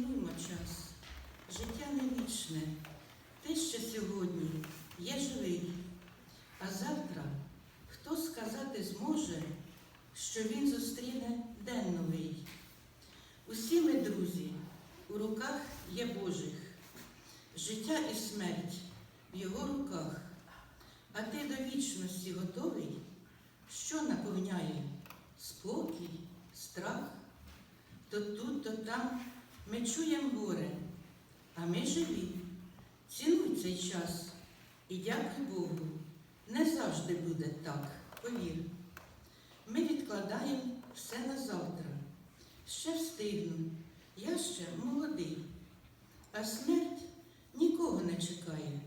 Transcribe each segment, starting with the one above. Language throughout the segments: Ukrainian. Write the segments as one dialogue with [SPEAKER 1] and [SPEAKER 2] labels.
[SPEAKER 1] цінуймо час. Життя не вічне. Ти ще сьогодні є живий. А завтра хто сказати зможе, що він зустріне день новий. Усі ми, друзі, у руках є Божих. Життя і смерть в його руках. А ти до вічності готовий? Що наповняє? Спокій, страх? То тут, то там ми чуємо горе, а ми живі. Цінуй цей час і дякуй Богу. Не завжди буде так, повір. Ми відкладаємо все на завтра. Ще встигну, я ще молодий. А смерть нікого не чекає,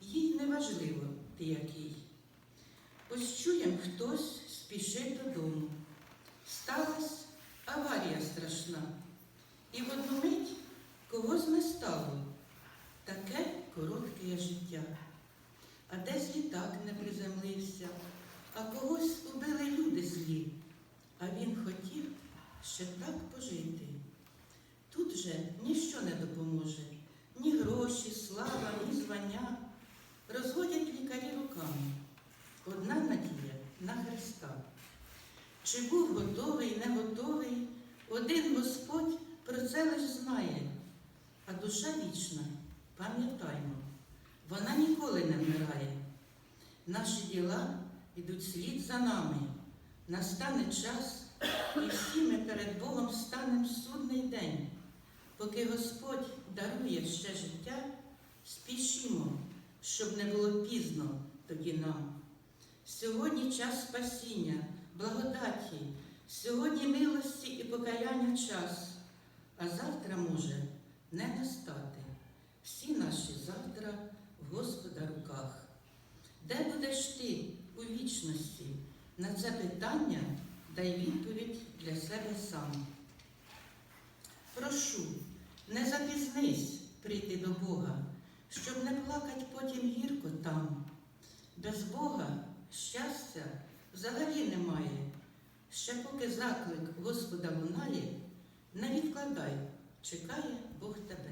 [SPEAKER 1] їй не важливо ти який. Ось чуєм хтось спішить додому. Сталась аварія страшна. І в одну мить когось не стало. Таке коротке життя. А десь літак не приземлився, а когось убили люди злі. А він хотів ще так пожити. Тут же ніщо не допоможе, ні гроші, слава, ні звання. Розводять лікарі руками. Одна надія на Христа. Чи був готовий, не готовий, один Господь про це лиш знає. А душа вічна, пам'ятаймо, вона ніколи не вмирає. Наші діла йдуть слід за нами. Настане час, і всі ми перед Богом станемо судний день. Поки Господь дарує ще життя, спішімо, щоб не було пізно тоді нам. Сьогодні час спасіння, благодаті, сьогодні милості і покаяння час, а завтра може не настати. Всі наші завтра в Господа руках. Де будеш ти у вічності? На це питання дай відповідь для себе сам. Прошу, не запізнись прийти до Бога, щоб не плакать потім гірко там. Без Бога щастя взагалі немає. Ще поки заклик Господа лунає, не відкладай, чекає Бог тебе.